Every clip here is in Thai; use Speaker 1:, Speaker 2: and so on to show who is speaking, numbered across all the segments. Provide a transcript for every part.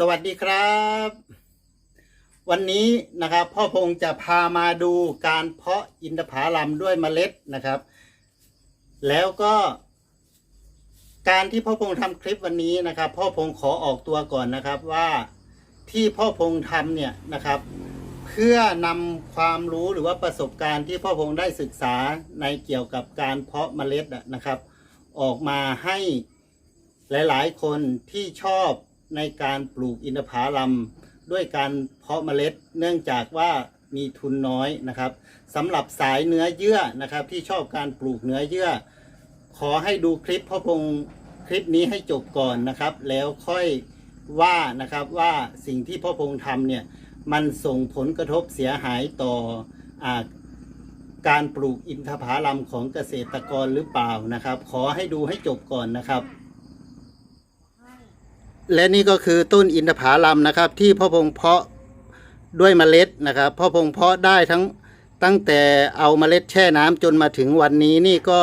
Speaker 1: สวัสดีครับ วันนี้นะครับพ่อพงษ์จะพามาดูการเพาะอินทผลัมด้วยเมล็ดนะครับ แล้วก็ การที่พ่อพงษ์ทำคลิปวันนี้นะครับ พ่อพงษ์ขอออกตัวก่อนนะครับว่าที่พ่อพงษ์ทำเนี่ยนะครับ เพื่อนำความรู้หรือว่าประสบการณ์ที่พ่อพงษ์ได้ศึกษาในเกี่ยวกับการเพาะเมล็ดนะครับ ออกมาให้หลาย ๆ คนที่ชอบ ในการปลูกอินทผลัมด้วยการเพาะเมล็ด เนื่องจากว่ามีทุนน้อยนะครับสำหรับสายเนื้อเยื่อนะครับ ที่ชอบการปลูกเนื้อเยื่อ ขอให้ดูคลิปพ่อพงคลิปนี้ให้จบก่อนนะครับ แล้วค่อยว่านะครับว่าสิ่งที่พ่อพงทำเนี่ยมันส่งผลกระทบเสียหายต่ออาการปลูกอินทผลัมของเกษตรกรหรือเปล่านะครับ ขอให้ดูให้จบก่อนนะครับ และนี่ก็คือต้นอินทผลัมนะครับ ที่พ่อพงเพาะด้วยเมล็ดนะครับ พ่อพงเพาะได้ทั้งตั้งแต่เอาเมล็ดแช่น้ำจนมาถึงวันนี้นี่ก็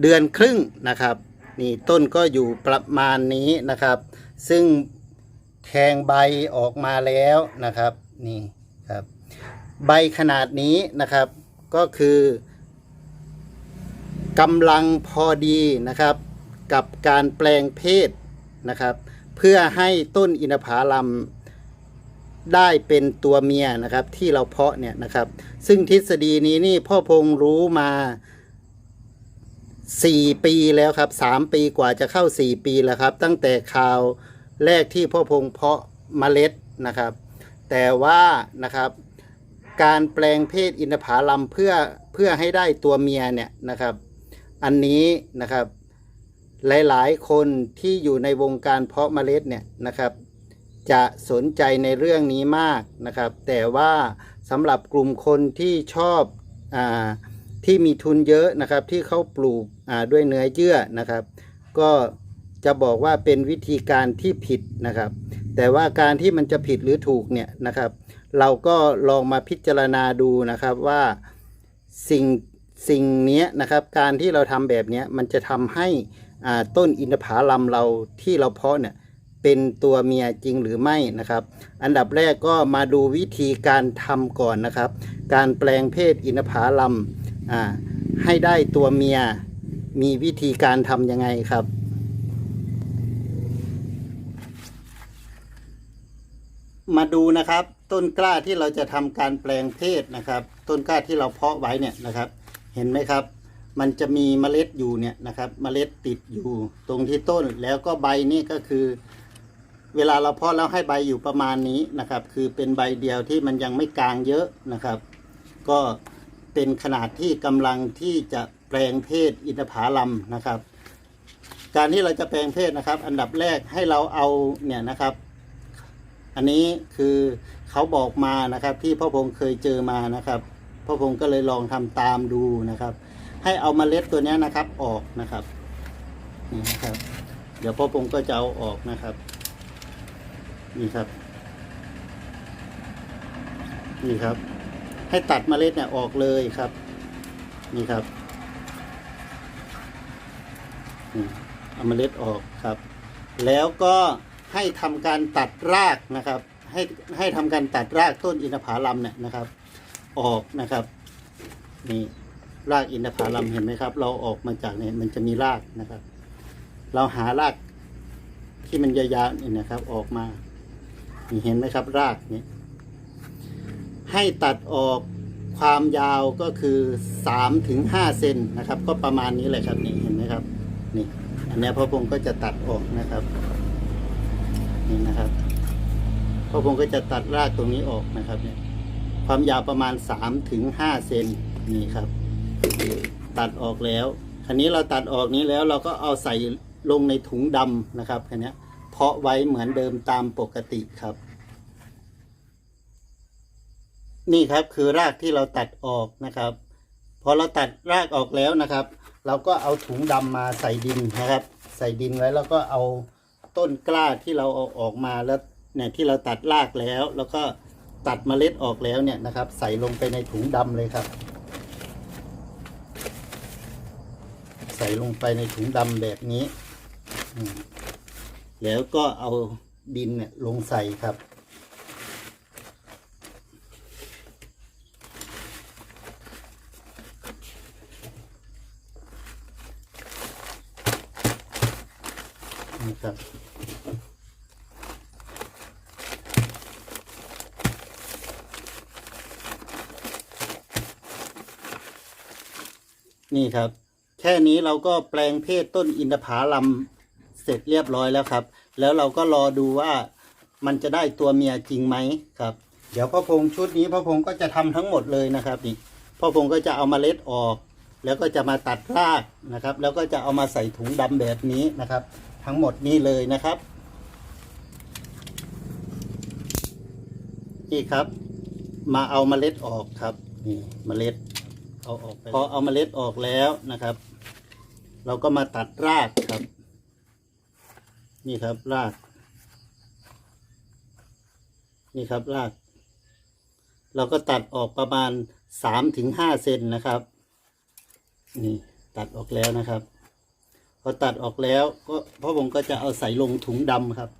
Speaker 1: เดือนครึ่งนะครับ นี่ต้นก็อยู่ประมาณนี้นะครับ ซึ่งแทงใบออกมาแล้วนะครับนี่ครับ ใบขนาดนี้นะครับก็คือกำลังพอดีนะครับ กับการแปลงเพศนะครับ เพื่อให้ต้นอินทผลัมได้เป็นตัวเมียนะครับที่เราเพาะเนี่ยนะครับ ซึ่งทฤษฎีนี้นี่พ่อพงรู้มาสี่ปีแล้วครับสามปีกว่าจะเข้าสี่ปีแล้วครับ ตั้งแต่ข่าวแรกที่พ่อพงเพาะเมล็ดนะครับ แต่ว่านะครับ การแปลงเพศอินทผลัมเพื่อเพื่อให้ได้ตัวเมียเนี่ยนะครับ อันนี้นะครับ หลายๆ คนที่อยู่ในวงการเพาะเมล็ดเนี่ยนะครับ จะสนใจในเรื่องนี้มากนะครับ แต่ว่าสำหรับกลุ่มคนที่ชอบอาที่มีทุนเยอะนะครับ ที่เขาปลูกอ่าด้วยเนื้อเยื่อนะครับ ก็จะบอกว่าเป็นวิธีการที่ผิดนะครับ แต่ว่าการที่มันจะผิดหรือถูกเนี่ยนะครับ เราก็ลองมาพิจารณาดูนะครับว่าสิ่งสิ่งนี้นะครับ การที่เราทำแบบนี้มันจะทำให้ ต้นอินทผลัมเราที่เราเพาะเนี่ยเป็นตัวเมียจริงหรือไม่นะครับ อันดับแรกก็มาดูวิธีการทำก่อนนะครับ การแปลงเพศอินทผลัมให้ได้ตัวเมียมีวิธีการทำยังไงครับมาดูนะครับต้นกล้าที่เราจะทำการแปลงเพศนะครับ ต้นกล้าที่เราเพาะไว้เนี่ยนะครับ เห็นไหมครับ มันจะมีเมล็ดอยู่เนี่ยนะครับ เมล็ดติดอยู่ตรงที่ต้น แล้วก็ใบนี่ก็คือ เวลาเราเพาะแล้วให้ใบอยู่ประมาณนี้นะครับ คือเป็นใบเดียวที่มันยังไม่กลางเยอะนะครับ ก็เป็นขนาดที่กำลังที่จะแปลงเพศอินทผลัมนะครับ การที่เราจะแปลงเพศนะครับ อันดับแรกให้เราเอาเนี่ยนะครับ อันนี้คือเขาบอกมานะครับ ที่พ่อพงษ์เคยเจอมานะครับพ่อพงษ์ก็เลยลองทำตามดูนะครับ ให้เอาเล็ดตัวนี้นะครับ ออกนะครับนี่นะครับ เดี๋ยวพ่อพงก็จะเอาออกนะครับ นี่ครับ นี่ครับ ให้ตัดมเมล็ดเนี่ยออกเลยครับ นี่ครับเอามเมล็ดออกครับ แล้วก็ให้ทำการตัดรากนะครับ ให้ให้ทำการตัดรากต้นอินทผลัมเนี่ยนะครับ ออกนะครับ นี่ รากอินทผลัมเห็นไหมครับ เราออกมาจากเนี่ยมันจะมีรากนะครับ เราหารากที่มันยาวๆเนี่ยนะครับ ออกมาเห็นไหมครับ รากนี่ให้ตัดออกความยาวก็คือสามถึงห้าเซนนะครับ ก็ประมาณนี้เลยครับนี่เห็นไหมครับนี่อันนี้พ่อพงก็จะตัดออกนะครับนี่นะครับพ่อพงก็จะตัดรากตรงนี้ออกนะครับเนี่ยความยาวประมาณสามถึงห้าเซนนี่ครับ ตัดออกแล้วคันนี้เราตัดออกนี้แล้วเราก็เอาใส่ลงในถุงดำนะครับคันนี้เพาะไว้เหมือนเดิมตามปกติครับ นี่ครับคือรากที่เราตัดออกนะครับพอเราตัดรากออกแล้วนะครับ เราก็เอาถุงดำมาใส่ดินนะครับ ใส่ดินไว้แล้วก็เอาต้นกล้าที่เราเอาออกมาแล้วเนี่ยที่เราตัดรากแล้ว แล้วก็ตัดเมล็ดออกแล้วเนี่ยนะครับ ใส่ลงไปในถุงดำเลยครับ ใส่ลงไปในถุงดำแบบนี้ แล้วก็เอาดินเนี่ยลงใส่ครับ นี่ครับนี่ครับ ค่นี้เราก็แปลงเพศต้นอินทผลัมเสร็จเรียบร้อยแล้วครับ แล้วเราก็รอดูว่ามันจะได้ตัวเมียจริงไหมครับ เดี๋ยวพ่อพงชุดนี้พ่อพงก็จะทำทั้งหมดเลยนะครับนี่พ่อพงก็จะเอามาเมล็ดออก แล้วก็จะมาตัดรากนะครับ แล้วก็จะเอามาใส่ถุงดำแบบนี้นะครับ ทั้งหมดนี้เลยนะครับนี่ครับ มาเอาเมล็ดออกครับนี่เมล็ดเอาออกไปพอเอาเมล็ดออกแล้วนะครับ เราก็มาตัดรากครับ นี่ครับราก นี่ครับราก เราก็ตัดออกประมาณสามถึงห้าเซนนะครับ นี่ตัดออกแล้วนะครับ พอตัดออกแล้วก็พ่อผมก็จะเอาใส่ลงถุงดำครับ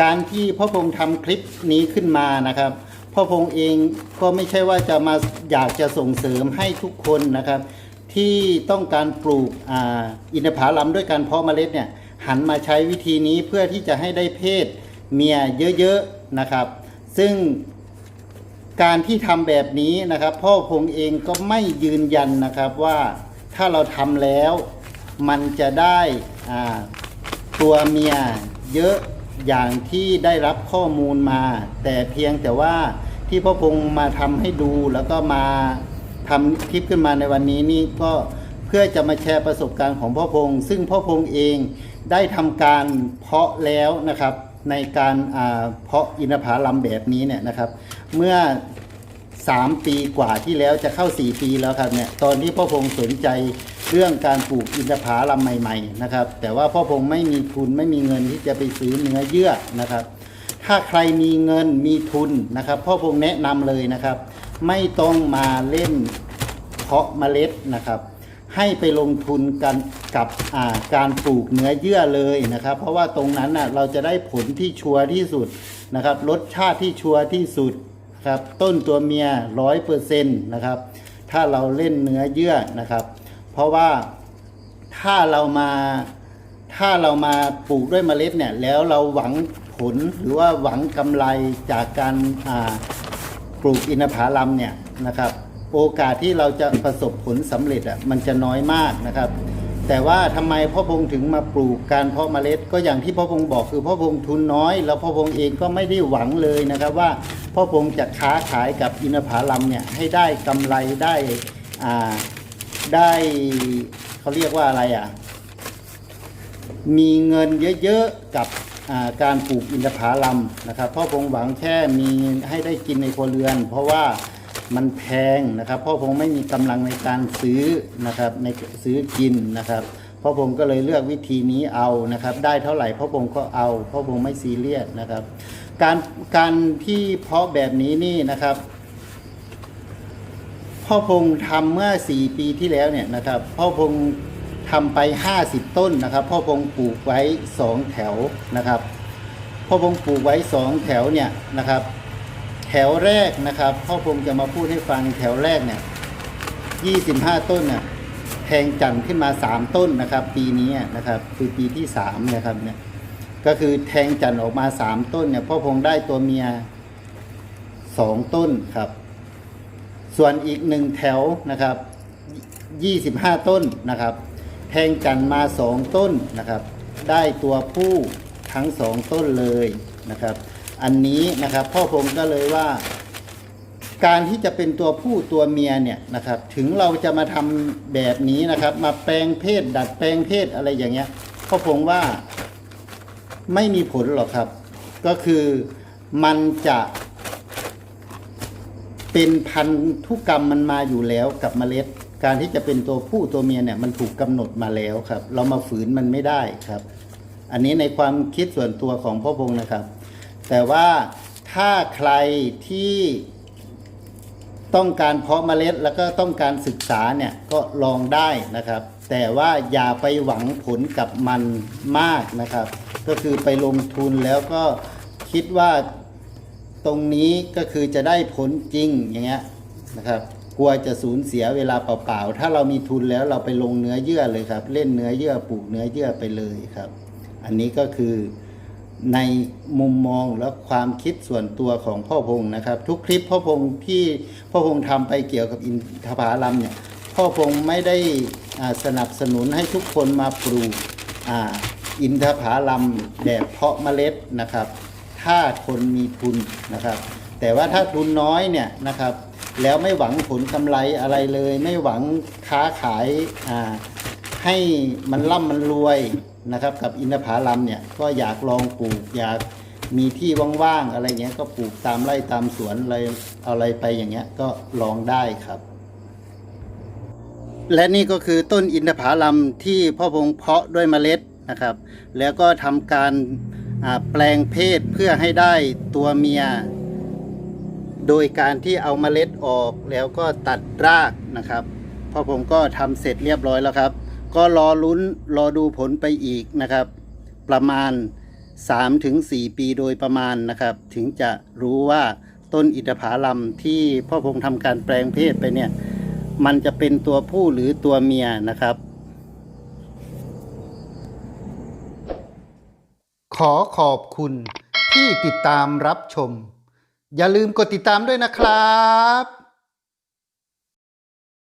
Speaker 1: การที่พ่อพงษ์ทำคลิปนี้ขึ้นมานะครับพ่อพงษ์เองก็ไม่ใช่ว่าจะมาอยากจะส่งเสริมให้ทุกคนนะครับ ที่ต้องการปลูกออินทผลัมด้วยการเพาะเมล็ดเนี่ยหันมาใช้วิธีนี้เพื่อที่จะให้ได้เพศเมียเยอะๆนะครับ ซึ่งการที่ทำแบบนี้นะครับ พ่อพงเองก็ไม่ยืนยันนะครับว่าถ้าเราทำแล้วมันจะได้ตัวเมียเยอะอย่างที่ได้รับข้อมูลมา แต่เพียงแต่ว่าที่พ่อพงมาทำให้ดูแล้วก็มา ทำคลิปขึ้นมาในวันนี้นี่ก็เพื่อจะมาแชร์ประสบการณ์ของพ่อพงษ์ซึ่งพ่อพงษ์เองได้ทำการเพาะแล้วนะครับในการาเพาะอินทผลัมแบบนี้เนี่ยนะครับ เมื่อสามปีกว่าที่แล้วจะเข้าสี่ปีแล้วครับเนี่ยตอนที่พ่อพงษ์สนใจเรื่องการปลูกอินทผลัมใหม่ ๆ นะครับ แต่ว่าพ่อพงษ์ไม่มีทุนไม่มีเงินที่จะไปซื้อเนื้อเยื่อนะครับ ถ้าใครมีเงินมีทุนนะครับ พ่อพงษ์แนะนำเลยนะครับ ไม่ต้องมาเล่นเพาะเมล็ดนะครับ ให้ไปลงทุนกันกับาการปลูกเนื้อเยื่อเลยนะครับ เพราะว่าตรงนั้นน่ะเราจะได้ผลที่ชัวร์ที่สุดนะครับรสชาติที่ชัวร์ที่สุดครับต้นตัวเมียร้อยเปอร์เซ็นต์นะครับ ถ้าเราเล่นเนื้อเยื่อนะครับ เพราะว่าถ้าเรามาถ้าเรามาปลูกด้วยเมล็ดเนี่ยแล้วเราหวังผลหรือว่าหวังกำไรจากการ ปลูกอินทผลัมเนี่ยนะครับโอกาสที่เราจะประสบผลสำเร็จอะมันจะน้อยมากนะครับ แต่ว่าทำไมพ่อพงษ์ถึงมาปลูกการเพาะเมล็ด ก็อย่างที่พ่อพงษ์บอกคือพ่อพงษ์ทุนน้อย แล้วพ่อพงษ์เองก็ไม่ได้หวังเลยนะครับว่าพ่อพงษ์จะค้าขายกับอินทผลัมเนี่ยให้ได้กำไรได้อ่าได้เขาเรียกว่าอะไรอะมีเงินเยอะๆกับ การปลูกอินทผลัมนะครับพ่อพงหวังแค่มีให้ได้กินในครัวเรือน เพราะว่ามันแพงนะครับพ่อพงไม่มีกำลังในการซื้อนะครับในซื้อกินนะครับพ่อพงก็เลยเลือกวิธีนี้เอานะครับ ได้เท่าไหร่พ่อพงก็เอาพ่อพงไม่ซีเรียสนะครับ การการที่เพาะแบบนี้นี่นะครับพ่อพงทำเมื่อ 4 ปีที่แล้วเนี่ยนะครับพ่อพง ทำไป 50 ต้นนะครับ พ่อพงปลูกไว้ 2 แถวนะครับ พ่อพงปลูกไว้ 2 แถวเนี่ยนะครับ แถวแรกนะครับ พ่อพงจะมาพูดให้ฟังแถวแรกเนี่ย25 ต้นเนี่ยแทงจันทร์ขึ้นมา 3 ต้นนะครับ ปีนี้นะครับคือปีที่3นะครับเนี่ยก็คือแทงจันทร์ออกมา 3 ต้นเนี่ยพ่อพงได้ตัวเมีย 2 ต้นครับ ส่วนอีกหนึ่งแถวนะครับ 25 ต้นนะครับ แทงจันมาสองต้นนะครับ ได้ตัวผู้ทั้งสองต้นเลยนะครับ อันนี้นะครับพ่อผมก็เลยว่า การที่จะเป็นตัวผู้ตัวเมียเนี่ยนะครับ ถึงเราจะมาทำแบบนี้นะครับ มาแปลงเพศ ดัดแปลงเพศอะไรอย่างเงี้ยพ่อผมว่าไม่มีผลหรอกครับ ก็คือมันจะเป็นพันธุกรรมมันมาอยู่แล้วกับเมล็ด การที่จะเป็นตัวผู้ตัวเมียเนี่ยมันถูกกำหนดมาแล้วครับ เรามาฝืนมันไม่ได้ครับ อันนี้ในความคิดส่วนตัวของพ่อพงษ์นะครับ แต่ว่าถ้าใครที่ต้องการเพาะเมล็ดแล้วก็ต้องการศึกษาเนี่ยก็ลองได้นะครับ แต่ว่าอย่าไปหวังผลกับมันมากนะครับ ก็คือไปลงทุนแล้วก็คิดว่าตรงนี้ก็คือจะได้ผลจริงอย่างเงี้ยนะครับ กลัวจะสูญเสียเวลาเปล่าๆ ถ้าเรามีทุนแล้วเราไปลงเนื้อเยื่อเลยครับ เล่นเนื้อเยื่อปลูกเนื้อเยื่อไปเลยครับ อันนี้ก็คือในมุมมองและความคิดส่วนตัวของพ่อพงษ์นะครับ ทุกคลิปพ่อพงษ์ที่พ่อพงษ์ทำไปเกี่ยวกับอินทผลัมเนี่ยพ่อพงษ์ไม่ได้สนับสนุนให้ทุกคนมาปลูกออินทผลัมแบบเพาะเมล็ดนะครับ ถ้าคนมีทุนนะครับ แต่ว่าถ้าทุนน้อยเนี่ยนะครับ แล้วไม่หวังผลกำไรอะไรเลย ไม่หวังค้าขายให้มันร่ำมันรวยนะครับ กับอินทผลัมเนี่ยก็อยากลองปลูกอยากมีที่ว่างๆอะไรเงี้ยก็ปลูกตามไร่ตามสวนอะไรอะไรไปอย่างเงี้ยก็ลองได้ครับ และนี่ก็คือต้นอินทผลัมที่พ่อพงเพาะด้วยเมล็ดนะครับ แล้วก็ทำการแปลงเพศเพื่อให้ได้ตัวเมีย โดยการที่เอาเมล็ดออกแล้วก็ตัดรากนะครับพ่อผมก็ทำเสร็จเรียบร้อยแล้วครับ ก็รอลุ้นรอดูผลไปอีกนะครับ ประมาณ 3-4 ปีโดยประมาณนะครับ ถึงจะรู้ว่าต้นอิฐผาลัมที่พ่อพงทำการแปลงเพศไปเนี่ย มันจะเป็นตัวผู้หรือตัวเมียนะครับ ขอขอบคุณที่ติดตามรับชม อย่าลืมกดติดตามด้วยนะครับ